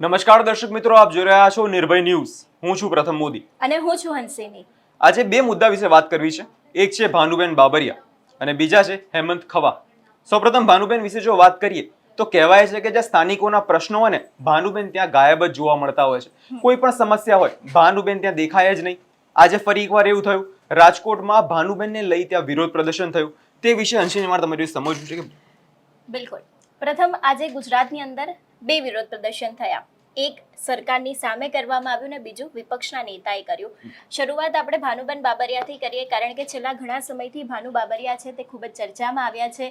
નમસ્કાર દર્શક મિત્રો આપ જોઈ રહ્યા છો નિર્ભય ન્યૂઝ. હું છું પ્રથમ મોદી. અને હું છું હંસિની. આજે બે મુદ્દા વિશે વાત કરવી છે. એક છે ભાનુબેન બાબરિયા અને બીજા છે હેમંત ખવા. સૌપ્રથમ ભાનુબેન વિશે જો વાત કરીએ તો કહેવાય છે કે જ્યાં સ્થાનિકોના પ્રશ્નો અને ભાનુબેન ત્યાં ગાયબ જ જોવા મળતા હોય છે. કોઈ પણ સમસ્યા હોય ભાનુબેન ત્યાં દેખાય જ નહીં. આજે ફરી એકવાર એવું થયું રાજકોટમાં ભાનુબેનને લઈ ત્યાં વિરોધ પ્રદર્શન થયું. તે વિશે અંશીને મારે તમારી સમજવું છે કે બિલકુલ. પ્રથમ આજે ગુજરાતની અંદર બે વિરોધ પ્રદર્શન થયા. એક સરકારની સામે કરવામાં આવ્યું ને બીજું વિપક્ષના નેતાએ કર્યું. શરૂઆત આપણે ભાનુબેન બાબરિયાથી કરીએ, કારણ કે છેલ્લા ઘણા સમયથી ભાનુ બાબરિયા છે તે ખૂબ જ ચર્ચામાં આવ્યા છે.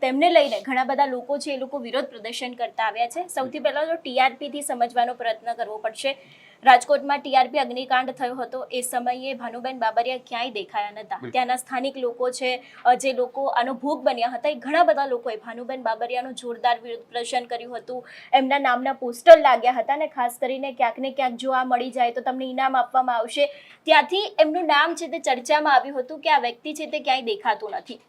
તેમને લઈને ઘણા બધા લોકો છે એ લોકો વિરોધ પ્રદર્શન કરતા આવ્યા છે. સૌથી પહેલાં તો ટીઆરપીથી સમજવાનો પ્રયત્ન કરવો પડશે. રાજકોટમાં ટીઆરપી અગ્નિકાંડ થયો હતો. એ સમયે ભાનુબેન બાબરિયા ક્યાંય દેખાયા નહોતા. ત્યાંના સ્થાનિક લોકો છે જે લોકો આનો ભોગ બન્યા હતા એ ઘણા બધા લોકોએ ભાનુબેન બાબરિયાનું જોરદાર વિરોધ પ્રદર્શન કર્યું હતું. એમના નામના પોસ્ટર લાગ્યા હતા ને ખાસ કરીને ક્યાંક ને ક્યાંક જો આ મળી જાય તો તમને ઇનામ આપવામાં આવશે. ત્યાંથી એમનું નામ છે તે ચર્ચામાં આવ્યું હતું કે આ વ્યક્તિ છે તે ક્યાંય દેખાતું નથી.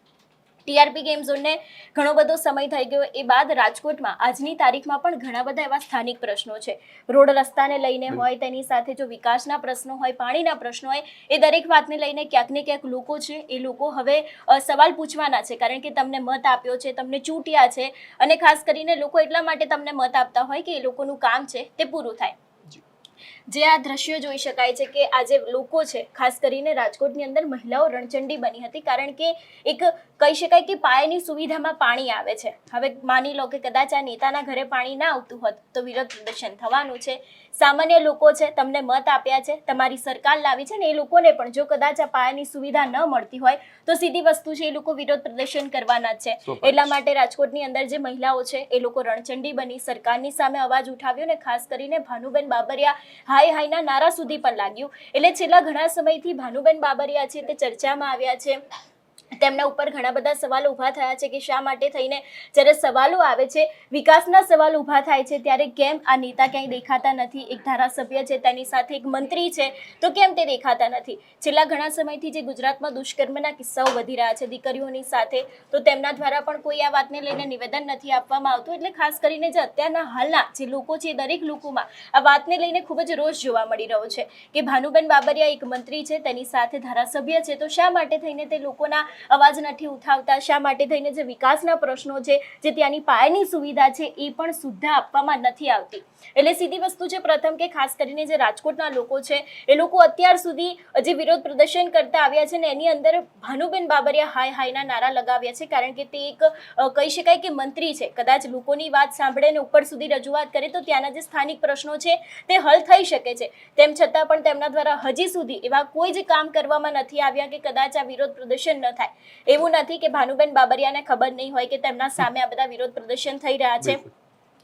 ટીઆરપી ગેમ ઝોનને ઘણો બધો સમય થઈ ગયો. એ બાદ રાજકોટમાં આજની તારીખમાં પણ ઘણા બધા એવા સ્થાનિક પ્રશ્નો છે. રોડ રસ્તાને લઈને હોય તેની સાથે જો વિકાસના પ્રશ્નો હોય પાણીના પ્રશ્નો હોય એ દરેક વાતને લઈને ક્યાંક ને ક્યાંક લોકો છે એ લોકો હવે સવાલ પૂછવાના છે. કારણ કે તમને મત આપ્યો છે તમને ચૂંટ્યા છે અને ખાસ કરીને લોકો એટલા માટે તમને મત આપતા હોય કે એ લોકોનું કામ છે તે પૂરું થાય. જે આ દ્રશ્યો જોઈ શકાય છે કે આજે લોકો છે ખાસ કરીને રાજકોટની અંદર મહિલાઓ રણચંડી બની હતી. કારણ કે એક કહી શકાય કે પાયાની સુવિધામાં પાણી આવે છે. હવે માની લો કે કદાચ આ નેતાના ઘરે પાણી ના આવતું હોત તો વિરોધ પ્રદર્શન થવાનું છે. સામાન્ય લોકો છે તમને મત આપ્યા છે તમારી સરકાર લાવી છે ને એ લોકોને પણ જો કદાચ આ પાયાની સુવિધા ન મળતી હોય તો સીધી વસ્તુ છે એ લોકો વિરોધ પ્રદર્શન કરવાના જ છે. એટલા માટે રાજકોટની અંદર જે મહિલાઓ છે એ લોકો રણચંડી બની સરકારની સામે અવાજ ઉઠાવ્યો ને ખાસ કરીને ભાનુબેન બાબરિયા હાય હાયના નારા સુધી પણ લાગ્યું. એટલે છેલ્લા ઘણા સમયથી ભાનુબેન બાબરિયા છે તે ચર્ચામાં આવ્યા છે. તેમના ઉપર ઘણા બધા સવાલો ઊભા થયા છે કે શા માટે થઈને જ્યારે સવાલો આવે છે, વિકાસના સવાલ ઊભા થાય છે, ત્યારે કેમ આ નેતા ક્યાંય દેખાતા નથી? એક ધારાસભ્ય છે, તેની સાથે એક મંત્રી છે, તો કેમ તે દેખાતા નથી? છેલ્લા ઘણા સમયથી જે ગુજરાતમાં દુષ્કર્મના કિસ્સાઓ વધી રહ્યા છે, દીકરીઓની સાથે, તો તેમના દ્વારા પણ કોઈ આ વાતને લઈને નિવેદન નથી આપવામાં આવતું, એટલે ખાસ કરીને જે અત્યારના હાલના જે લોકો છે, દરેક લોકોમાં આ વાતને લઈને ખૂબ જ રોષ જોવા મળી રહ્યો છે કે ભાનુબેન બાબરિયા એક મંત્રી છે, તેની સાથે ધારાસભ્ય છે, તો શા માટે થઈને તે લોકોના અવાજ નથી ઉઠાવતા. શા માટે થઈને જે વિકાસના પ્રશ્નો છે, જે ત્યાંની પાયાની સુવિધા છે, એ પણ સુદ્ધા આપવામાં નથી આવતી. એટલે સીધી વસ્તુ છે પ્રથમ કે ખાસ કરીને જે રાજકોટના લોકો છે, એ લોકો અત્યાર સુધી જે વિરોધ પ્રદર્શન કરતા આવ્યા છે ને, એની અંદર ભાનુબેન બાબરિયા હાય હાયના નારા લગાવ્યા છે. કારણ કે તે એક કહી શકાય કે મંત્રી છે. કદાચ લોકોની વાત સાંભળે ને ઉપર સુધી રજૂઆત કરે તો ત્યાંના જે સ્થાનિક પ્રશ્નો છે, તે હલ થઈ શકે છે. તેમ છતાં પણ તેમના દ્વારા હજી સુધી એવા કોઈ જ કામ કરવામાં નથી આવ્યા કે કદાચ આ વિરોધ પ્રદર્શન ન થાય. એવું નથી કે ભાનુબેન બાબરિયાને ખબર નહીં હોય કે તેમના સામે આ બધા વિરોધ પ્રદર્શન થઈ રહ્યા છે.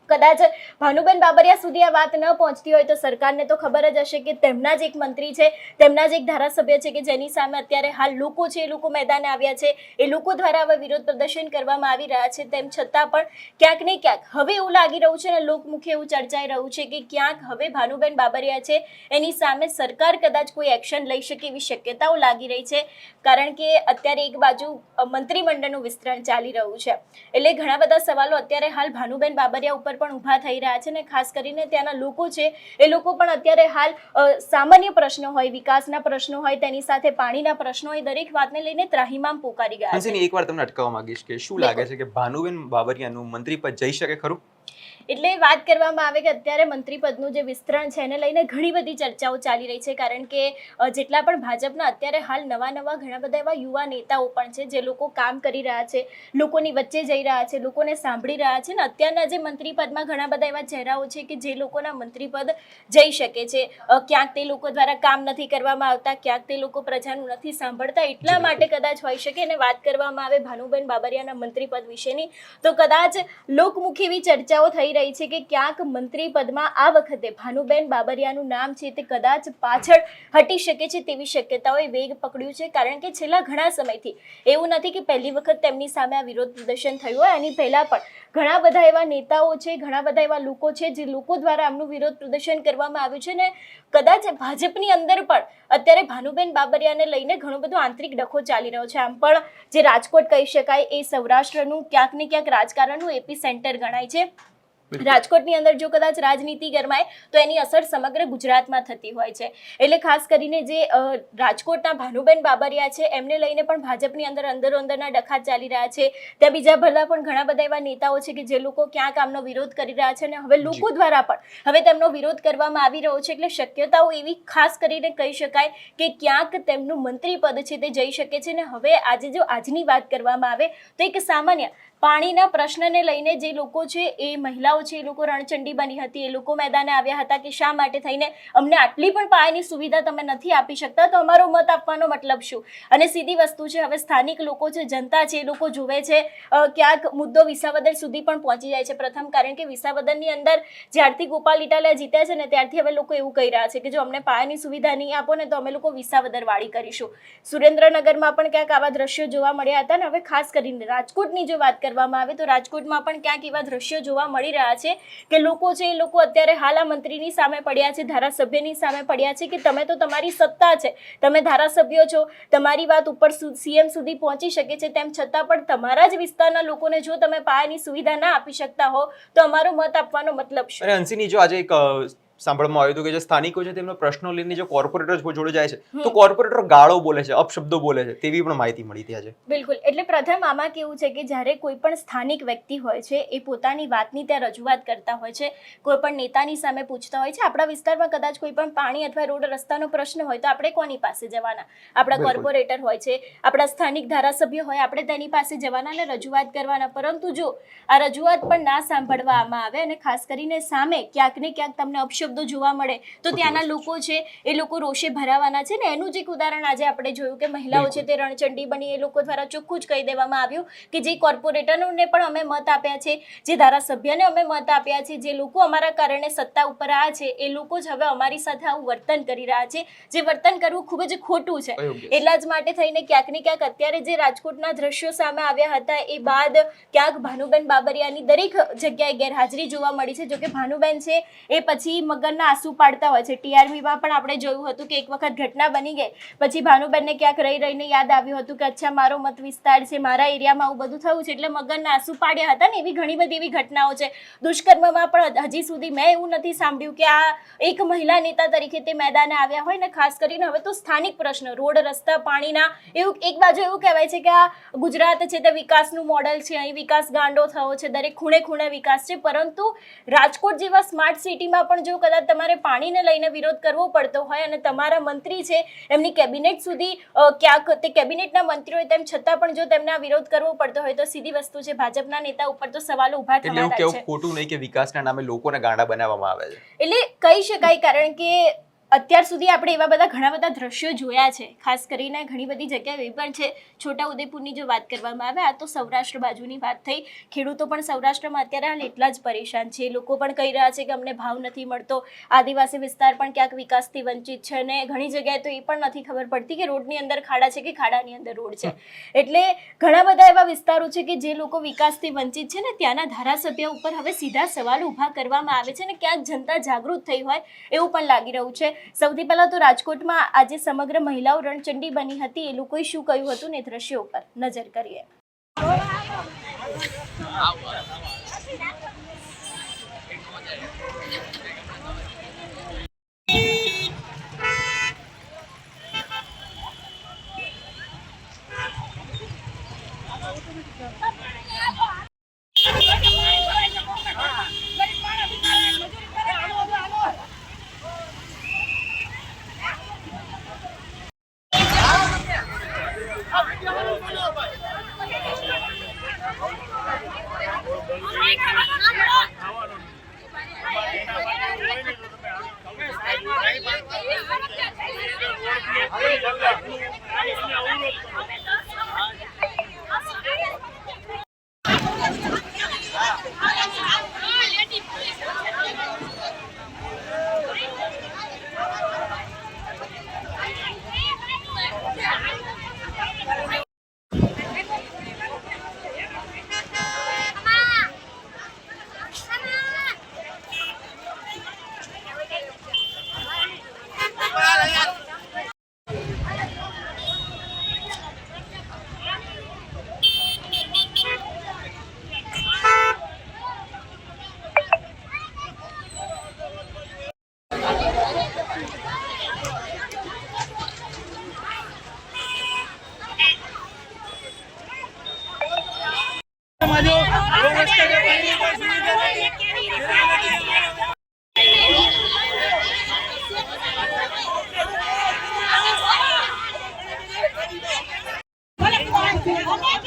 કદાચ ભાનુબેન બાબરિયા સુધી આ વાત ન પહોંચતી હોય તો સરકારને તો ખબર જ હશે કે તેમના જ એક મંત્રી છે, તેમના જ એક ધારાસભ્ય છે કે જેની સામે અત્યારે હાલ લોકો છે, એ લોકો મેદાને આવ્યા છે, એ લોકો દ્વારા હવે વિરોધ પ્રદર્શન કરવામાં આવી રહ્યા છે, તેમ છતાં પણ ક્યાંક ને ક્યાંક હવે એવું લાગી રહ્યું છે અને લોકમુખે એવું ચર્ચાઈ રહ્યું છે કે ક્યાંક હવે ભાનુબેન બાબરિયા છે, એની સામે સરકાર કદાચ કોઈ એક્શન લઈ શકે એવી શક્યતાઓ લાગી રહી છે, કારણ કે અત્યારે એક બાજુ મંત્રીમંડળનું વિસ્તરણ ચાલી રહ્યું છે, એટલે ઘણા બધા સવાલો અત્યારે હાલ ભાનુબેન બાબરિયા ઉપર પણ ઊભા થઈ રહ્યા છે ને ખાસ કરીને ત્યાંના લોકો છે એ લોકો પણ અત્યારે હાલ સામાન્ય પ્રશ્નો હોય વિકાસના પ્રશ્નો હોય તેની સાથે પાણીના પ્રશ્નો હોય દરેક વાતને લઈને ત્રાહીમામ પોકારી ગયા છે. એકવાર તમને અટકાવવા માંગીશ કે શું લાગે છે કે ભાનુબેન બાબરિયાનું મંત્રી પદ જઈ શકે ખરું? એટલે વાત કરવામાં આવે કે અત્યારે મંત્રી પદનું જે વિસ્તરણ છે એને લઈને ઘણી બધી ચર્ચાઓ ચાલી રહી છે. કારણ કે જેટલા પણ ભાજપના અત્યારે હાલ નવા નવા ઘણા બધા એવા યુવા નેતાઓ પણ છે જે લોકો કામ કરી રહ્યા છે લોકોની વચ્ચે જઈ રહ્યા છે લોકોને સાંભળી રહ્યા છે ને અત્યારના જે મંત્રી પદમાં ઘણા બધા એવા ચહેરાઓ છે કે જે લોકોના મંત્રી પદ જઈ શકે છે. ક્યાંક તે લોકો દ્વારા કામ નથી કરવામાં આવતા ક્યાંક તે લોકો પ્રજાનું નથી સાંભળતા એટલા માટે કદાચ હોઈ શકે. અને વાત કરવામાં આવે ભાનુબેન બાબરિયાના મંત્રી પદ વિશેની. તો કદાચ લોકમુખી એવી ચર્ચાઓ થઈ રહી છે કે ક્યાંક મંત્રી પદમાં આ વખતે ભાનુબેન બાબરિયાનું નામ છે તે કદાચ પાછળ હટી શકે છે તેવી શક્યતાઓએ વેગ પકડ્યું છે. કારણ કે છેલ્લા ઘણા સમયથી એવું નથી કે પહેલી વખત તેમની સામે આ વિરોધ પ્રદર્શન થયું હોય. એની પહેલાં પણ ઘણા બધા એવા નેતાઓ છે, ઘણા બધા એવા લોકો છે જે લોકો દ્વારા આમનું વિરોધ પ્રદર્શન કરવામાં આવ્યું છે ને કદાચ ભાજપની અંદર પણ અત્યારે ભાનુબેન બાબરિયાને લઈને ઘણો બધો આંતરિક ડખો ચાલી રહ્યો છે. આમ પણ જે રાજકોટ કહી શકાય એ સૌરાષ્ટ્રનું ક્યાંક ને ક્યાંક રાજકારણનું એપી સેન્ટર ગણાય છે. રાજકોટની અંદર જો કદાચ રાજનીતિ ગરમાય તો એની અસર સમગ્ર ગુજરાતમાં થતી હોય છે. એટલે ખાસ કરીને જે રાજકોટના ભાનુબેન બાબરિયા છે એમને લઈને પણ ભાજપની અંદર અંદરો અંદરના ડખા ચાલી રહ્યા છે. ત્યાં બીજા બધા પણ ઘણા બધા એવા નેતાઓ છે કે જે લોકો ક્યાંક આમનો વિરોધ કરી રહ્યા છે અને હવે લોકો દ્વારા પણ હવે તેમનો વિરોધ કરવામાં આવી રહ્યો છે. એટલે શક્યતાઓ એવી ખાસ કરીને કહી શકાય કે ક્યાંક તેમનું મંત્રી પદ છે તે જઈ શકે છે. ને હવે આજે જો આજની વાત કરવામાં આવે તો એક સામાન્ય પાણીના પ્રશ્નને લઈને જે લોકો છે, એ મહિલાઓ છે, એ લોકો રણચંડી બની હતી, એ લોકો મેદાને આવ્યા હતા કે શા માટે થઈને અમને આટલી પણ પાયાની સુવિધા તમે નથી આપી શકતા? તો અમારો મત આપવાનો મતલબ શું? અને સીધી વસ્તુ છે, હવે સ્થાનિક લોકો છે, જનતા છે, એ લોકો જોવે છે ક્યાંક મુદ્દો વિસાવદર સુધી પણ પહોંચી જાય છે. પ્રથમ કારણ કે વિસાવદરની અંદર જ્યારથી ગોપાલ ઇટાલિયા જીત્યા છે ને ત્યારથી હવે લોકો એવું કહી રહ્યા છે કે જો અમને પાયાની સુવિધા નહીં આપો ને તો અમે લોકો વિસાવદર વાળી કરીશું. સુરેન્દ્રનગરમાં પણ ક્યાંક આવા દ્રશ્યો જોવા મળ્યા હતા ને હવે ખાસ કરીને રાજકોટની જો વાત કરવામાં આવે, તો રાજકોટમાં પણ ક્યાંક એવા દ્રશ્યો જોવા મળી રહ્યા છે કે લોકો છે, એ લોકો અત્યારે હાલ આ મંત્રીની સામે પડ્યા છે, ધારાસભ્યની સામે પડ્યા છે કે તમે તો તમારી સત્તા છે, તમે ધારાસભ્યો છો, તમારી વાત ઉપર સીએમ સુધી પહોંચી શકે છે, તેમ છતાં પણ તમારા જ વિસ્તારના લોકોને જો તમે પાયાની સુવિધા ના આપી શકતા હો, તો અમારો મત આપવાનો મતલબ છે અંશીની, જો આજે એક સાંભળવામાં આવ્યું હતું કે જે સ્થાનિકો છે તેમનો પ્રશ્નો લઈને જો કોર્પોરેટર જોડે જાય છે તો કોર્પોરેટર ગાળો બોલે છે અપશબ્દો બોલે છે તેવી પણ માહિતી મળી ત્યાં છે. બિલકુલ. એટલે પ્રથમ આમાં કેવું છે કે જ્યારે કોઈ પણ સ્થાનિક વ્યક્તિ હોય છે એ પોતાની વાતની ત્યાં રજૂઆત કરતા હોય છે કોઈ પણ નેતાની સામે પૂછતા હોય છે આપણા વિસ્તારમાં કદાચ કોઈ પણ પાણી અથવા રોડ રસ્તાનો પ્રશ્ન હોય તો આપણે કોની પાસે જવાના? આપણા કોર્પોરેટર હોય છે આપણા સ્થાનિક ધારાસભ્ય હોય આપણે તેની પાસે જવાના અને રજૂઆત કરવાના. પરંતુ જો આ રજૂઆત પણ ના સાંભળવામાં આવે અને ખાસ કરીને સામે ક્યાંક ને ક્યાંક તમને અપશબ્દો જોવા મળે તો ત્યાંના લોકો છે એ લોકો રોષે ભરાવાના છે ને એનું જ એક ઉદાહરણ આજે આપણે જોયું કે મહિલાઓ છે તે રણચંડી બની એ લોકો દ્વારા ચોખ્ખું જ કહી દેવામાં આવ્યું કે જે કોર્પોરેટરોને પણ અમે મત આપ્યા છે જે ધારાસભ્યને અમે મત આપ્યા છે જે લોકો અમારા કારણે સત્તા ઉપર આવ્યા છે એ લોકો જ હવે અમારી સાથે આવું વર્તન કરી રહ્યા છે જે વર્તન કરવું ખૂબ જ ખોટું છે. એટલા જ માટે થઈને ક્યાંક ને ક્યાંક અત્યારે જે રાજકોટના દ્રશ્યો સામે આવ્યા હતા એ બાદ ક્યાંક ભાનુબેન બાબરિયાની દરેક જગ્યાએ ગેરહાજરી જોવા મળી છે જોકે ભાનુબેન છે એ પછી મગરના આંસુ પાડતા હોય છે. ટીઆરબીમાં પણ આપણે જોયું હતું કે એક વખત ઘટના બની ગઈ. પછી ભાનુબેનને ક્યાંક રહી રહીને યાદ આવ્યું હતું કે, અચ્છા, મારો મત વિસ્તાર છે, મારા એરિયામાં આવું બધું થયું છે, એટલે મગરના આંસુ પાડ્યા હતા ને એવી ઘણી બધી એવી ઘટનાઓ છે. દુષ્કર્મમાં પણ હજી સુધી મેં એવું નથી સાંભળ્યું કે આ એક મહિલા નેતા તરીકે તે મેદાને આવ્યા હોય ને, ખાસ કરીને હવે તો સ્થાનિક પ્રશ્ન, રોડ, રસ્તા, પાણીના એવું એક બાજુ એવું કહેવાય છે કે આ ગુજરાત છે તે વિકાસનું મોડલ છે, અહીં વિકાસ ગાંડો થયો છે, દરેક ખૂણે ખૂણે વિકાસ છે, પરંતુ રાજકોટ જેવા સ્માર્ટ સિટીમાં પણ જો કદાચ તમારે પાણીને લઈને વિરોધ કરવો પડતો હોય અને તમારા મંત્રી છે એમની કેબિનેટ સુધી ક્યાંક તે કેબિનેટના મંત્રી હોય તેમ છતાં પણ જો તેમને આ વિરોધ કરવો પડતો હોય તો સીધી વસ્તુ છે ભાજપના નેતા ઉપર તો સવાલો ઊભા એટલે એવું થવાના કેવું છે. ખોટું નહીં કે વિકાસના નામે લોકોને ગાંડા બનાવવામાં આવે છે? એટલે કહી શકાય કારણ કે અત્યાર સુધી આપણે એવા બધા ઘણા બધા દ્રશ્યો જોયા છે. ખાસ કરીને ઘણી બધી જગ્યાએ એવી પણ છે, છોટા ઉદેપુરની જો વાત કરવામાં આવે, આ તો સૌરાષ્ટ્ર બાજુની વાત થઈ. ખેડૂતો પણ સૌરાષ્ટ્રમાં અત્યારે હાલ એટલા જ પરેશાન છે. લોકો પણ કહી રહ્યા છે કે અમને ભાવ નથી મળતો, આદિવાસી વિસ્તાર પણ ક્યાંક વિકાસથી વંચિત છે અને ઘણી જગ્યાએ તો એ પણ નથી ખબર પડતી કે રોડની અંદર ખાડા છે કે ખાડાની અંદર રોડ છે. એટલે ઘણા બધા એવા વિસ્તારો છે કે જે લોકો વિકાસથી વંચિત છે ને ત્યાંના ધારાસભ્ય ઉપર હવે સીધા સવાલ ઊભા કરવામાં આવે છે ને ક્યાંક જનતા જાગૃત થઈ હોય એવું પણ લાગી રહ્યું છે. સૌથી પહેલા તો રાજકોટમાં આજે સમગ્ર મહિલાઓ રણચંડી બની હતી. એ લોકોએ શું કહ્યું હતું ને દ્રશ્યો ઉપર નજર કરીએ. Come on.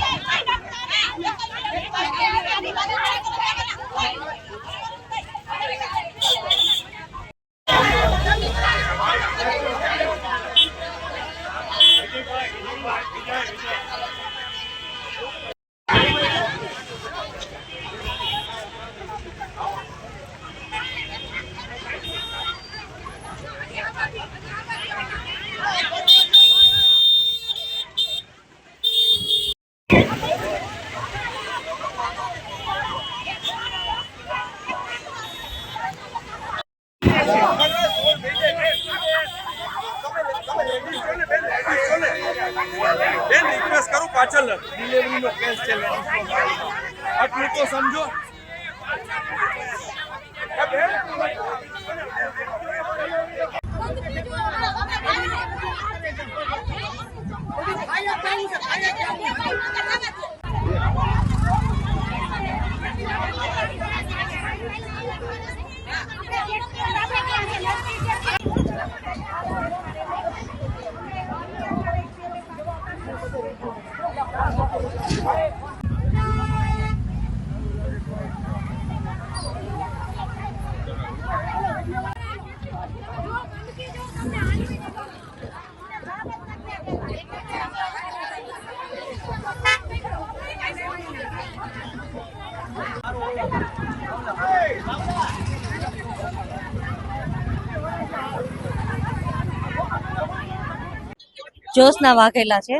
જોશના વાઘેલા છે.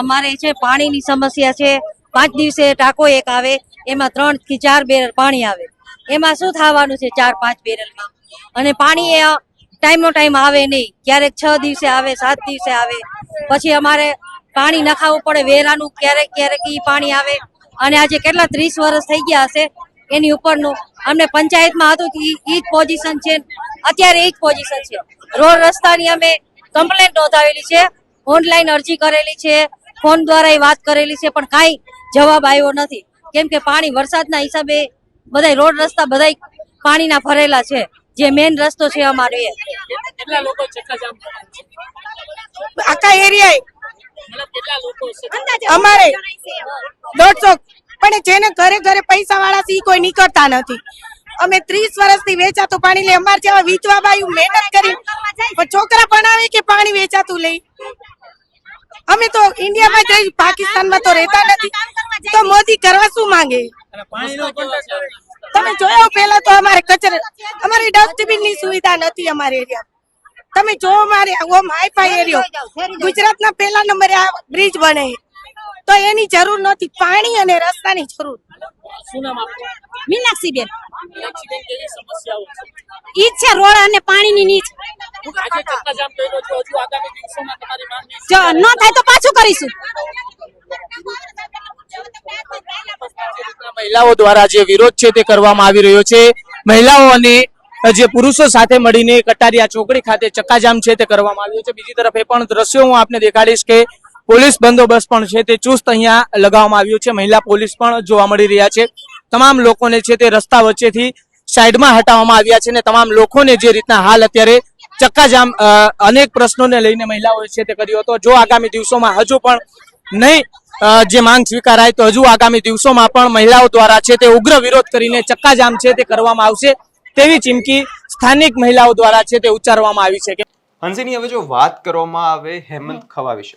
અમારે છે પાણીની સમસ્યા છે. પાંચ દિવસે ટાંકો એક આવે, એમાં ત્રણથી ચાર બેરલ પાણી આવે. એમાં શું થવાનું છે ચાર પાંચ બેરલમાં? અને પાણી એ ટાઈમનો ટાઈમ આવે નહીં. ક્યારેક છ દિવસે આવે, સાત દિવસે આવે. પછી અમારે પાણી નખાવવું પડે, વેરાનું ક્યારેક ક્યારેક ઈ પાણી આવે. અને આજે કેટલા ત્રીસ વર્ષ થઈ ગયા હશે એની ઉપરનું અમને પંચાયતમાં હતું એ જ પોઝિશન છે. અત્યારે એ જ પોઝિશન છે. રોડ રસ્તાની અમે કમ્પ્લેન નોંધાવેલી છે. ઓનલાઈન અરજી કરેલી છે. ફોન દ્વારા એ વાત કરેલી છે પણ કાંઈ જવાબ આવ્યો નથી. કેમ કે પાણી વરસાદના હિસાબે બધા રોડ રસ્તા બધા પાણીના ભરેલા છે. જે મેઇન રસ્તો છે અમારો એ. કેટલા લોકો ચક્કાજામ કરે છે? આખા એરિયા મતલબ કેટલા લોકો છે? અમારે દોઢસો પણ જેને ઘરે ઘરે પૈસા વાળા સી કોઈ નીકળતા નથી. અમે ત્રીસ વર્ષથી વેચાતું પાણી લે અમારે જેવા વીજવા બાયું મહેનત કરી છોકરા ભણાવે કે પાણી વેચાતું લઈ? અમે તો ઇન્ડિયામાં જઈ, પાકિસ્તાનમાં તો રહેતા નથી. તો મોદી કરવા શું માંગે? તમે જોયો પેલા તો અમારે કચરા, અમારે ડસ્ટબિનની સુવિધા નથી અમારે એરિયા. તમે જો અમારે ઓમ હાઈફાઈ એરિયો. ગુજરાતના પહેલા નંબરે આ બ્રિજ બને. તો એની જરૂર નથી પાણી અને રસ્તાની જરૂર. મીનાક્ષી બેન ઈ છે રોડ અને પાણીની નીચ. જો ન થાય તો પાછું કરીશું. મહિલાઓ દ્વારા જે વિરોધ છે તે કરવામાં આવી રહ્યો છે. મહિલાઓ અને જે પુરુષો સાથે મળીને કટારિયા ચોકડી ખાતે ચક્કાજામ છે તે કરવામાં આવ્યો છે. બીજી તરફ એ પણ દ્રશ્યો હું આપને દેખાડીશ કે પોલીસ બંદોબસ્ત પણ છે તે ચુસ્ત અહીંયા લગાવવામાં આવ્યો છે. મહિલા પોલીસ પણ જોવા મળી રહ્યા છે. તમામ લોકોને છે તે રસ્તા વચ્ચેથી સાઈડમાં હટાવવામાં આવ્યા છે અને તમામ લોકોને જે રીતના હાલ અત્યારે ચક્કાજામ અનેક પ્રશ્નોને લઈને મહિલાઓએ છે તે કર્યો હતો. જો આગામી દિવસોમાં હજુ પણ નહીં જે માંગ સ્વીકારાય તો હજુ આગામી દિવસોમાં પણ મહિલાઓ દ્વારા છે તે ઉગ્ર વિરોધ કરીને ચક્કાજામ છે તે કરવામાં આવશે તેવી ચીમકી સ્થાનિક મહિલાઓ દ્વારા છે તે ઉચ્ચારવામાં આવી છે. હંસિની, હવે જો વાત કરવામાં આવે હેમંત ખવા વિશે.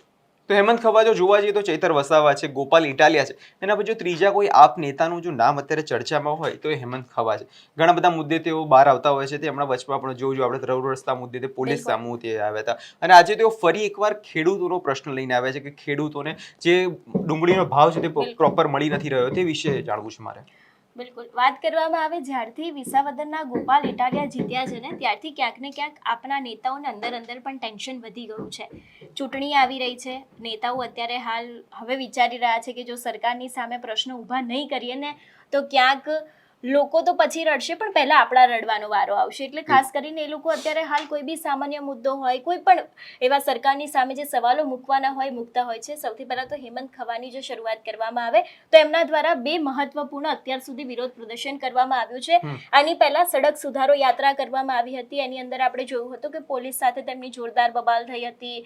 તો હેમંત ખવા જો જોવા જઈએ તો ચૈતર વસાવા છે ગોપાલ ઇટાલિયા છે. એના પછી જો ત્રીજા કોઈ આપ નેતાનું જો નામ અત્યારે ચર્ચામાં હોય તો એ હેમંત ખવા છે. ઘણા બધા મુદ્દે તેઓ બહાર આવતા હોય છે તે હમણાં વચમાં પણ જોઉં આપણે રોડ રસ્તા મુદ્દે તે પોલીસ. સામુ તે આવ્યા હતા. અને આજે તેઓ ફરી એકવાર ખેડૂતોનો પ્રશ્ન લઈને આવ્યા છે કે ખેડૂતોને જે ડુંગળીનો ભાવ છે તે પ્રોપર મળી નથી રહ્યો તે વિશે જાણવું છે મારે. બિલકુલ. વાત કરવામાં આવે જ્યારથી વિસાવદરના ગોપાલ ઇટાલિયા જીત્યા છે ને, ત્યારથી ક્યાંક ને ક્યાંક આપણા નેતાઓને અંદર અંદર પણ ટેન્શન વધી ગયું છે. ચૂંટણી આવી રહી છે. નેતાઓ અત્યારે હાલ હવે વિચારી રહ્યા છે કે જો સરકારની સામે પ્રશ્નો ઊભા નહીં કરીએ ને, તો ક્યાંક લોકો તો પછી રડશે પણ પહેલા આપણા રડવાનો વારો આવશે. એટલે ખાસ કરીને એ લોકો અત્યારે હાલ કોઈ બી સામાન્ય મુદ્દો હોય કોઈ પણ એવા સરકારની સામે જે સવાલો મૂકવાના હોય મૂકતા હોય છે સૌથી પહેલા તો હેમંત ખવાની જો શરૂઆત કરવામાં આવે તો એમના દ્વારા બે મહત્વપૂર્ણ અત્યાર સુધી વિરોધ પ્રદર્શન કરવામાં આવ્યું છે. આની પહેલા સડક સુધારો યાત્રા કરવામાં આવી હતી. એની અંદર આપણે જોયું હતું કે પોલીસ સાથે તેમની જોરદાર બબાલ થઈ હતી.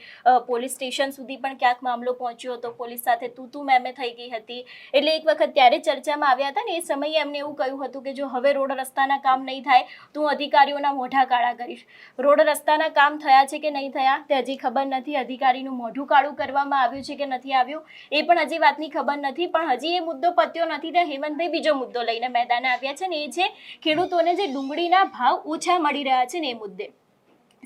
પોલીસ સ્ટેશન સુધી પણ ક્યાંક મામલો પહોંચ્યો હતો. પોલીસ સાથે તું તું મેમે થઈ ગઈ હતી. એટલે એક વખત ત્યારે ચર્ચામાં આવ્યા હતા ને એ સમયે એમને એવું કહ્યું હતું કે જો હવે રોડ રસ્તાના કામ નહીં થાય, તો હું અધિકારીઓના મોઢા કાળા કરીશ. રોડ રસ્તાના કામ થયા છે કે નહીં થયા, તે હજી ખબર નથી. અધિકારીનું મોઢું કાળું કરવામાં આવ્યું છે કે નથી આવ્યું, એ પણ હજી વાતની ખબર નથી. પણ હજી એ મુદ્દો પત્યો નથી, ત્યાં હેમંતભાઈ બીજો મુદ્દો લઈને મેદાને આવ્યા છે ને, એ છે ખેડૂતોને જે ડુંગળીના ભાવ ઓછા મળી રહ્યા છે ને, એ મુદ્દે.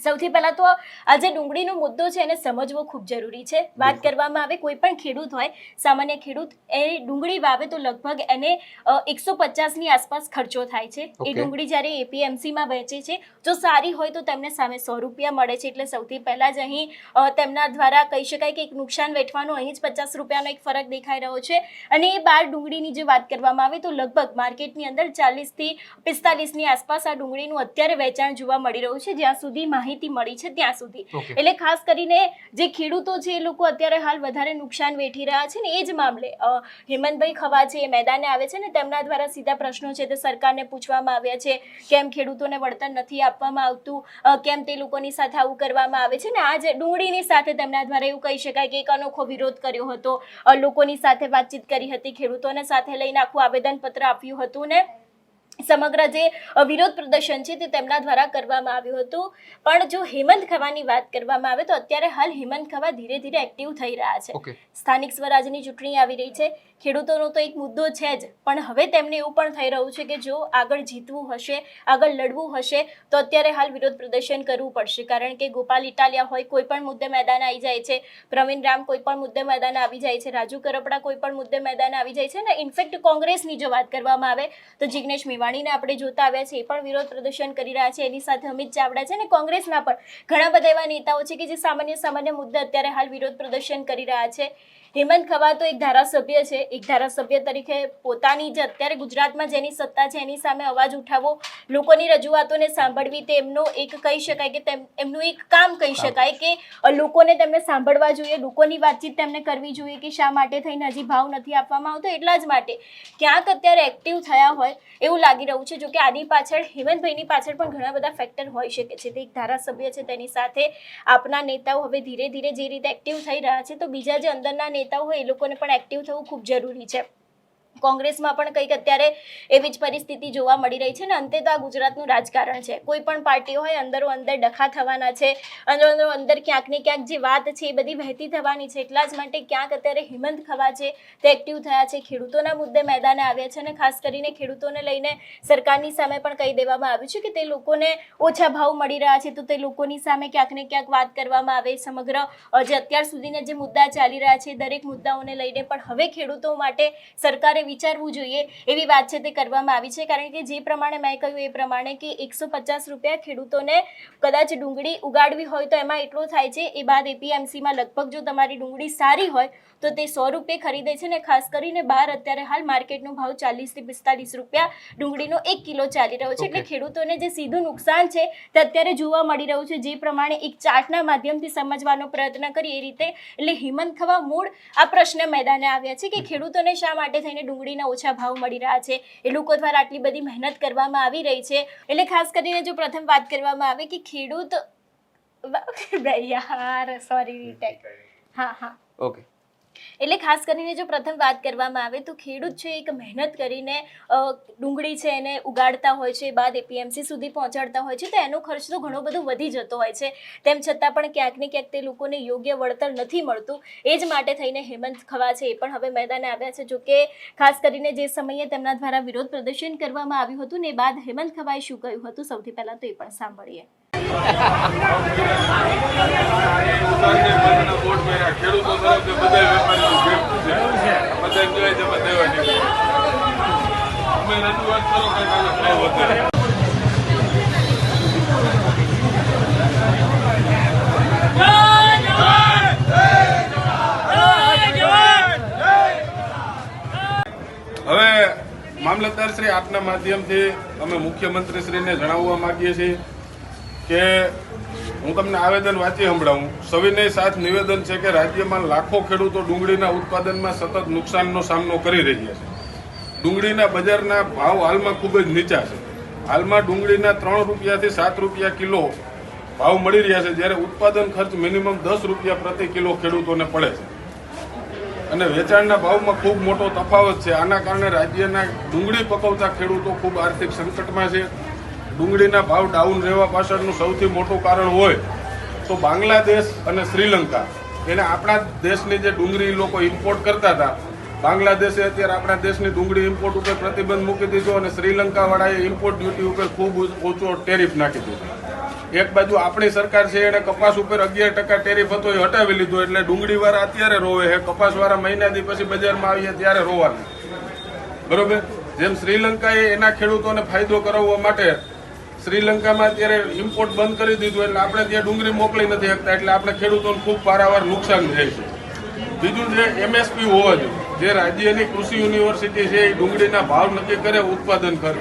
સૌથી પહેલા તો આ જે ડુંગળીનો મુદ્દો છે એને સમજવો ખૂબ જરૂરી છે. વાત કરવામાં આવે કોઈ પણ ખેડૂત હોય સામાન્ય ખેડૂત એ ડુંગળી વાવે તો લગભગ એને એકસો પચાસની આસપાસ ખર્ચો થાય છે. એ ડુંગળી જ્યારે એપીએમસીમાં વેચે છે જો સારી હોય તો તેમને સામે સો રૂપિયા મળે છે. એટલે સૌથી પહેલાં જ અહીં તેમના દ્વારા કહી શકાય કે એક નુકસાન વેઠવાનું અહીં જ પચાસ રૂપિયાનો એક ફરક દેખાઈ રહ્યો છે. અને એ બાર ડુંગળીની જે વાત કરવામાં આવે તો લગભગ માર્કેટની અંદર ચાલીસથી પિસ્તાલીસની આસપાસ આ ડુંગળીનું અત્યારે વેચાણ જોવા મળી રહ્યું છે. જ્યાં સુધી માહિતી મળી છે ત્યાં સુધી. એટલે ખાસ કરીને જે ખેડૂતો છે એ લોકો અત્યારે હાલ વધારે નુકસાન વેઠી રહ્યા છે ને એ જ મામલે હેમંતભાઈ ખવા છે એ મેદાને આવે છે ને તેમના દ્વારા સીધા પ્રશ્નો છે તે સરકારને પૂછવામાં આવ્યા છે કેમ ખેડૂતોને વળતર નથી આપવામાં આવતું કેમ તે લોકોની સાથે આવું કરવામાં આવે છે ને આ જે ડુંગળીની સાથે તેમના દ્વારા એવું કહી શકાય કે એક અનોખો વિરોધ કર્યો હતો લોકોની સાથે વાતચીત કરી હતી ખેડૂતોને સાથે લઈને આખું આવેદનપત્ર આપ્યું હતું ને સમગ્ર જે વિરોધ પ્રદર્શન છે તે તેમના દ્વારા કરવામાં આવ્યું હતું. પણ જો હેમંત ખવાની વાત કરવામાં આવે તો અત્યારે હાલ હેમંત ખવા ધીરે ધીરે એક્ટિવ થઈ રહ્યા છે. સ્થાનિક સ્વરાજની ચૂંટણી આવી રહી છે. ખેડૂતોનો તો એક મુદ્દો છે જ. પણ હવે તેમને એવું પણ થઈ રહ્યું છે કે જો આગળ જીતવું હશે, આગળ લડવું હશે, તો અત્યારે હાલ વિરોધ પ્રદર્શન કરવું પડશે. કારણ કે ગોપાલ ઇટાલિયા હોય, કોઈ પણ મુદ્દે મેદાન આવી જાય છે. પ્રવીણ રામ કોઈ પણ મુદ્દે મેદાન આવી જાય છે. રાજુ કરપડા કોઈ પણ મુદ્દે મેદાન આવી જાય છે. ને ઇનફેક્ટ કોંગ્રેસની જો વાત કરવામાં આવે, તો જિગ્નેશ મેવાણીને આપણે જોતા આવ્યા છે એ પણ વિરોધ પ્રદર્શન કરી રહ્યા છે. એની સાથે અમિત ચાવડા છે ને કોંગ્રેસના પણ ઘણા બધા એવા નેતાઓ છે કે જે સામાન્ય સામાન્ય મુદ્દે અત્યારે હાલ વિરોધ પ્રદર્શન કરી રહ્યા છે. હેમંત ખવા તો એક ધારાસભ્ય છે. એક ધારાસભ્ય તરીકે પોતાની જે અત્યારે ગુજરાતમાં જેની સત્તા છે એની સામે અવાજ ઉઠાવવો લોકોની રજૂઆતોને સાંભળવી તે એમનો એક કહી શકાય કે તેમ એમનું એક કામ કહી શકાય કે લોકોને તેમને સાંભળવા જોઈએ. લોકોની વાતચીત તેમને કરવી જોઈએ કે શા માટે થઈને હજી ભાવ નથી આપવામાં આવતો એટલા જ માટે. ક્યાંક અત્યારે એક્ટિવ થયા હોય એવું લાગી રહ્યું છે. જો કે આની પાછળ હેમંતભાઈની પાછળ પણ ઘણા બધા ફેક્ટર હોઈ શકે છે. તે એક ધારાસભ્ય છે તેની સાથે આપના નેતાઓ હવે ધીરે ધીરે જે રીતે એક્ટિવ થઈ રહ્યા છે તો બીજા જે અંદરના નેતાઓ હોય એ લોકોને પણ એક્ટિવ થવું ખૂબ જરૂરી છે. કોંગ્રેસમાં પણ કંઈક અત્યારે એવી જ પરિસ્થિતિ જોવા મળી રહી છે ને, અંતે તો આ ગુજરાતનું રાજકારણ છે. કોઈ પણ પાર્ટી હોય, અંદરો અંદર ડખા થવાના છે, અંદરો અંદરો અંદર ક્યાંક ને ક્યાંક જે વાત છે એ બધી વહેતી થવાની છે. એટલા જ માટે ક્યાંક અત્યારે હિમંત ખવા છે, તે એક્ટિવ થયા છે. ખેડૂતોના મુદ્દે મેદાને આવ્યા છે અને ખાસ કરીને ખેડૂતોને લઈને સરકારની સામે પણ કહી દેવામાં આવ્યું છે કે તે લોકોને ઓછા ભાવ મળી રહ્યા છે, તો તે લોકોની સામે ક્યાંક ને ક્યાંક વાત કરવામાં આવે સમગ્ર જે અત્યાર સુધીના જે મુદ્દા ચાલી રહ્યા છે, દરેક મુદ્દાઓને લઈને પણ હવે ખેડૂતો માટે સરકારે વિચારવું જોઈએ એવી વાત છે તે કરવામાં આવી છે. કારણ કે જે પ્રમાણે મેં કહ્યું એ પ્રમાણે કે એકસો પચાસ રૂપિયા ખેડૂતોને કદાચ ડુંગળી ઉગાડવી હોય તો એમાં એટલો થાય છે. એ બાદ એપીએમસીમાં લગભગ જો તમારી ડુંગળી સારી હોય તો તે સો રૂપિયે ખરીદે છે ને ખાસ કરીને બહાર અત્યારે હાલ માર્કેટનો ભાવ ચાલીસથી પિસ્તાલીસ રૂપિયા ડુંગળીનો એક કિલો ચાલી રહ્યો છે. એટલે ખેડૂતોને જે સીધું નુકસાન છે તે અત્યારે જોવા મળી રહ્યું છે. જે પ્રમાણે એક ચાર્ટના માધ્યમથી સમજવાનો પ્રયત્ન કરી એ રીતે એટલે હિમંત ખવા મૂળ આ પ્રશ્ન મેદાને આવ્યા છે કે ખેડૂતોને શા માટે થઈને ડુંગળીના ઓછા ભાવ મળી રહ્યા છે? એ લોકો દ્વારા આટલી બધી મહેનત કરવામાં આવી રહી છે. એટલે ખાસ કરીને જો પ્રથમ વાત કરવામાં આવે કે ખેડૂત યાર સોરી હા હા. ઓકે એટલે ખાસ કરીને જો પ્રથમ વાત કરવામાં આવે તો ખેડૂત છે એક મહેનત કરીને ડુંગળી છે એને ઉગાડતા હોય છે, બાદ એપીએમસી સુધી પહોંચાડતા હોય છે, તો એનો ખર્ચ તો ઘણો બધો વધી જતો હોય છે. તેમ છતાં પણ ક્યાંક ને ક્યાંક તે લોકોને યોગ્ય વળતર નથી મળતું. એ જ માટે થઈને હેમંત ખવા છે એ પણ હવે મેદાને આવ્યા છે. જોકે ખાસ કરીને જે સમયે તેમના દ્વારા વિરોધ પ્રદર્શન કરવામાં આવ્યું હતું ને એ બાદ હેમંત ખવાએ શું કહ્યું હતું? સૌથી પહેલાં તો એ પણ સાંભળીએ. ઉધારને મામલતદાર શ્રી. હવે આપના માધ્યમથી અમે મુખ્યમંત્રી શ્રીને જણાવવા માંગીએ છીએ કે હું તમને આવેદન વાંચી સંભળાવું. સવિનય સાથ નિવેદન છે કે રાજ્યમાં લાખો ખેડૂતો ડુંગળીના ઉત્પાદનમાં સતત નુકસાનનો સામનો કરી રહ્યા છે. ડુંગળીના બજારના ભાવ હાલમાં ખૂબ જ નીચા છે. હાલમાં ડુંગળીના ત્રણ રૂપિયાથી સાત રૂપિયા કિલો ભાવ મળી રહ્યા છે, જ્યારે ઉત્પાદન ખર્ચ મિનિમમ દસ રૂપિયા પ્રતિ કિલો ખેડૂતોને પડે છે. અને વેચાણના ભાવમાં ખૂબ મોટો તફાવત છે. આના કારણે રાજ્યના ડુંગળી પકવતા ખેડૂતો ખૂબ આર્થિક સંકટમાં છે. ડુંગળીના ભાવ ડાઉન રહેવા પાછળનું સૌથી મોટું કારણ હોય તો બાંગ્લાદેશ અને શ્રીલંકા. એને આપણા દેશની જે ડુંગળી લોકો ઇમ્પોર્ટ કરતા હતા, બાંગ્લાદેશે અત્યારે આપણા દેશની ડુંગળી ઇમ્પોર્ટ ઉપર પ્રતિબંધ મૂકી દીધો અને શ્રીલંકાવાળાએ ઇમ્પોર્ટ ડ્યુટી ઉપર ખૂબ ઓછો ટેરિફ નાખી દીધો. એક બાજુ આપણી સરકાર છે, એને કપાસ ઉપર અગિયાર ટકા ટેરિફ હતો, એ હટાવી લીધો, એટલે ડુંગળીવાળા અત્યારે રોવે છે, કપાસવાળા મહિનાથી પછી બજારમાં આવીએ ત્યારે રોવાના. બરોબર? જેમ શ્રીલંકાએ એના ખેડૂતોને ફાયદો કરાવવા માટે શ્રીલંકામાં અત્યારે ઇમ્પોર્ટ બંધ કરી દીધું એટલે આપણે ત્યાં ડુંગળી મોકલી નથી શકતા, એટલે આપણે ખેડૂતોને ખૂબ પારાવાર નુકસાન થાય છે. બીજું જે એમએસપી હોવા જોઈએ. જે રાજ્યની કૃષિ યુનિવર્સિટી છે, એ ડુંગળીના ભાવ નક્કી કરે, ઉત્પાદન ખર્ચ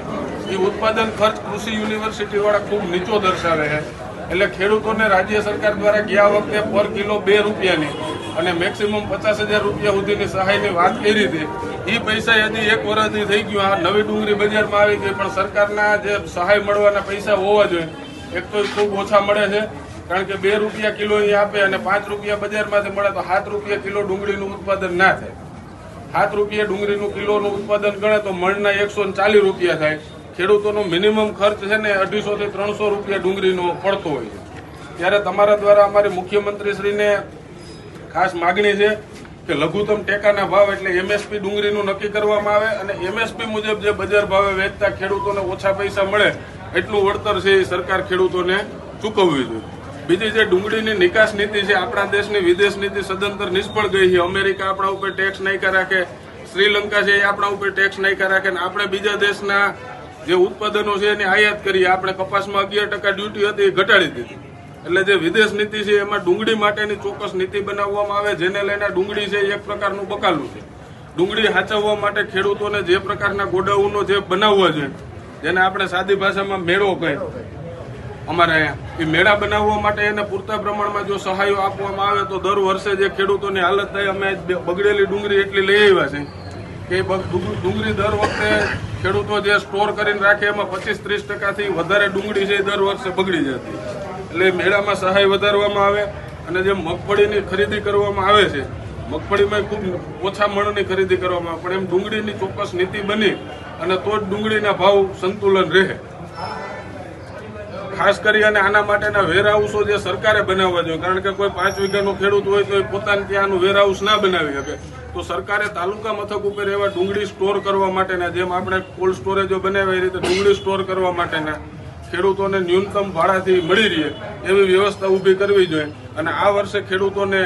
એ ઉત્પાદન ખર્ચ કૃષિ યુનિવર્સિટી વાળા ખૂબ નીચો દર્શાવે છે. એટલે ખેડૂતોને રાજ્ય સરકાર દ્વારા ગયા વખતે પર કિલો બે રૂપિયાની અને મેક્સિમમ પચાસ હજાર રૂપિયા સુધીની સહાયની વાત કરી હતી. એ પૈસા હજી એક વર્ષથી થઈ ગયું. આ નવી ડુંગળી બજારમાં આવી ગઈ પણ સરકારના જે સહાય મળવાના પૈસા હોવા જોઈએ. એક તો ખૂબ ઓછા મળે છે. કારણ કે બે રૂપિયા કિલો એ આપે અને પાંચ રૂપિયા બજારમાંથી મળે તો સાત રૂપિયા કિલો ડુંગળીનું ઉત્પાદન ના થાય. સાત રૂપિયા ડુંગળીનું કિલોનું ઉત્પાદન ગણે તો મણના એકસો ચાલીસ રૂપિયા થાય. ખેડૂતોનો મિનિમમ ખર્ચ છે ને અઢીસો થી ત્રણસો રૂપિયા ડુંગળીનો પડતો હોય છે. ત્યારે તમારા દ્વારા અમારી મુખ્યમંત્રીશ્રીને ખાસ માગણી છે કે લઘુત્તમ ટેકાના ભાવ એટલે એમએસપી ડુંગળીનું નક્કી કરવામાં આવે અને એમએસપી મુજબ જે બજાર ભાવે વેચતા ખેડૂતોને ઓછા પૈસા મળે એટલું વળતર છે એ સરકાર ખેડૂતોને ચૂકવવી જોઈએ. બીજી જે ડુંગળીની નિકાસ નીતિ છે, આપણા દેશની વિદેશ નીતિ સદંતર નિષ્ફળ ગઈ છે. અમેરિકા આપણા ઉપર ટેક્સ નાખ્યા રાખે, શ્રીલંકા છે એ આપણા ઉપર ટેક્સ નાખ્યા રાખે અને આપણે બીજા દેશના જે ઉત્પાદનો છે એની આયાત કરીએ આપણે કપાસમાં અગિયાર ટકા ડ્યુટી હતી, એ ઘટાડી દીધી. એટલે જે વિદેશ નીતિ છે, એમાં ડુંગળી માટેની ચોક્કસ નીતિ બનાવવામાં આવે, જેને લઈને ડુંગળી છે એક પ્રકારનું બકાલું છે. ડુંગળી સાચવવા માટે ખેડૂતોને જે પ્રકારના ગોડાઉનો જે બનાવવા જોઈએ, જેને આપણે સાદી ભાષામાં મેળો કહે. અમારે અહીંયા, એ મેળા બનાવવા માટે એને પૂરતા પ્રમાણમાં જો સહાયો આપવામાં આવે, તો દર વર્ષે જે ખેડૂતોની હાલત થાય, અમે બગડેલી ડુંગળી એટલી લઈ આવ્યા છે કે ડુંગળી દર વખતે ખેડૂતો જે સ્ટોર કરીને રાખે એમાં પચીસ ત્રીસ ટકાથી વધારે ડુંગળી છે દર વર્ષે બગડી જતી. એટલે મેળામાં સહાય વધારવામાં આવે અને જે મગફળીની ખરીદી કરવામાં આવે છે, મગફળીમાં ખૂબ ઓછા મણની ખરીદી કરવામાં આવે, પણ એમ ડુંગળીની ચોક્કસ નીતિ બની અને તો જ ડુંગળીના ભાવ સંતુલન રહે. ખાસ કરી અને આના માટેના વેરહાઉસો જે સરકારે બનાવવા જોઈએ, કારણ કે કોઈ પાંચ વીઘાનો ખેડૂત હોય તો એ પોતાને ત્યાંનું વેરહાઉસ ના બનાવી શકે. તો સરકારે તાલુકા મથક ઉપર એવા ડુંગળી સ્ટોર કરવા માટેના, જેમ આપણે કોલ્ડ સ્ટોરેજો બનાવ્યા એ રીતે ડુંગળી સ્ટોર કરવા માટેના ખેડૂતોને ન્યૂનતમ ભાડાથી મળી રહે એવી વ્યવસ્થા ઊભી કરવી જોઈએ. અને આ વર્ષે ખેડૂતોને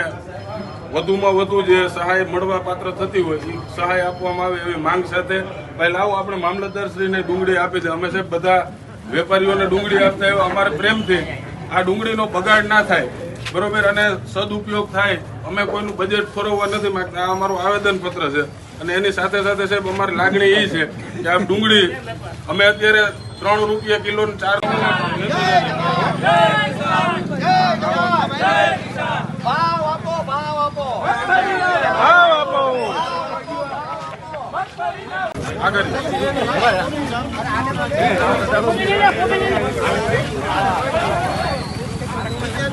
વધુમાં વધુ જે સહાય મળવા પાત્ર થતી હોય એ સહાય આપવામાં આવે એવી માંગ સાથે ભાઈ લાવો આપણે મામલતદારશ્રીને ડુંગળી આપી દે. અમે સાહેબ બધા વેપારીઓને ડુંગળી આપતા એવા અમારે પ્રેમથી આ ડુંગળીનો બગાડ ના થાય. બરોબર? અને સદુપયોગ થાય. અમે કોઈનું બજેટ ફરવવા નથી માગતા. આ અમારું આવેદન પત્ર છે. અને એની સાથે સાથે સાહેબ અમારી લાગણી એ છે કે આ ડુંગળી અમે અત્યારે ત્રણ રૂપિયા કિલો ચાર આગળ.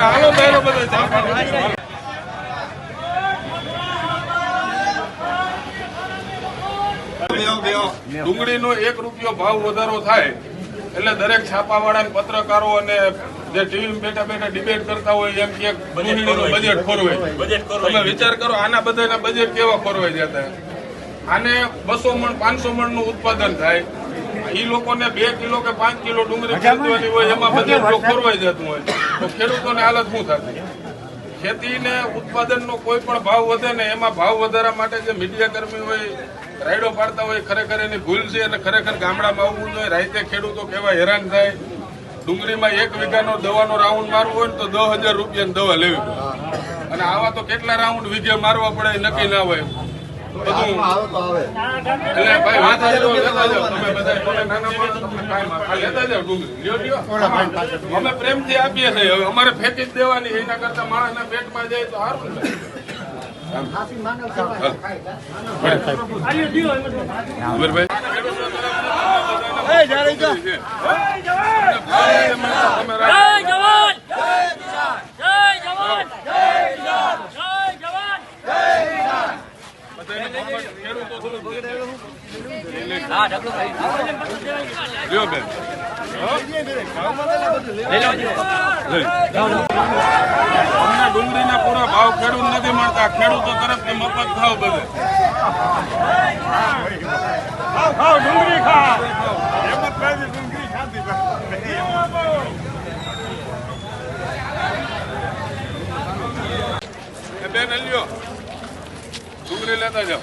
હાલો બેનો બધો ડુંગળીનો એક રૂપિયો ભાવ વધારો થાય એટલે દરેક છાપાવાળા પત્રકારો અને જે ટીવી બેઠા બેઠા ડિબેટ કરતા હોય એમ કે બજેટ ખોરવાય તમે વિચાર કરો આના બધાના બજેટ કેવા ખોરવાઈ જતા આને બસો મણ પાંચસો મણનું ઉત્પાદન થાય. ઈ લોકોને બે કિલો કે પાંચ કિલો ડુંગળી ખરીદવાની હોય એમાં બજેટ જો ખોરવાઈ જતું હોય તો ખેડૂતોની હાલત શું થતી ખેતીને ઉત્પાદનનો કોઈ પણ ભાવ વધે ને એમાં ભાવ વધારા માટે જે મીડિયા કર્મી હોય રાયડો પાડતા હોય ખરેખર એની ભૂલ છે અને ખરેખર ગામડામાં આવવું જોઈએ. રાતે ખેડૂતો કેવા હેરાન થાય. ડુંગળીમાં એક વીઘાનો દવાનો રાઉન્ડ મારવો હોય ને તો દસ હજાર રૂપિયાની દવા લેવી પડે. અને આવા તો કેટલા રાઉન્ડ વીઘે મારવા પડે નક્કી ના હોય. અમે પ્રેમથી આપીએ છીએ. હવે અમારે ફેંકી જ દેવાની. એના કરતા માણસના પેટમાં જાય તો સારું લ્યો બેન અમને ડુંગળીના પૂરા ભાવ ખેડૂત નથી મળતા ખેડૂતો તરફથી મફત ભાવ બધે એ બેન લ્યો ડુંગળી લેતા જાઓ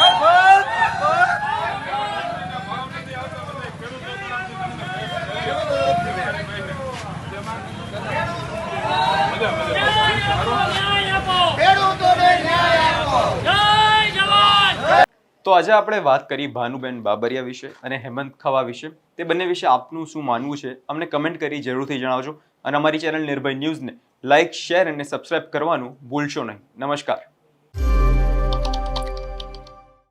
તો આજે આપણે વાત કરી ભાનુબેન બાબરિયા વિશે અને હેમંત ખવા વિશે. તે બંને વિશે આપનું શું માનવું છે? અમને કમેન્ટ કરી જરૂરથી જણાવજો. અને અમારી ચેનલ નિર્ભય ન્યૂઝને લાઇક શેર અને સબસ્ક્રાઇબ કરવાનું ભૂલશો નહીં. નમસ્કાર.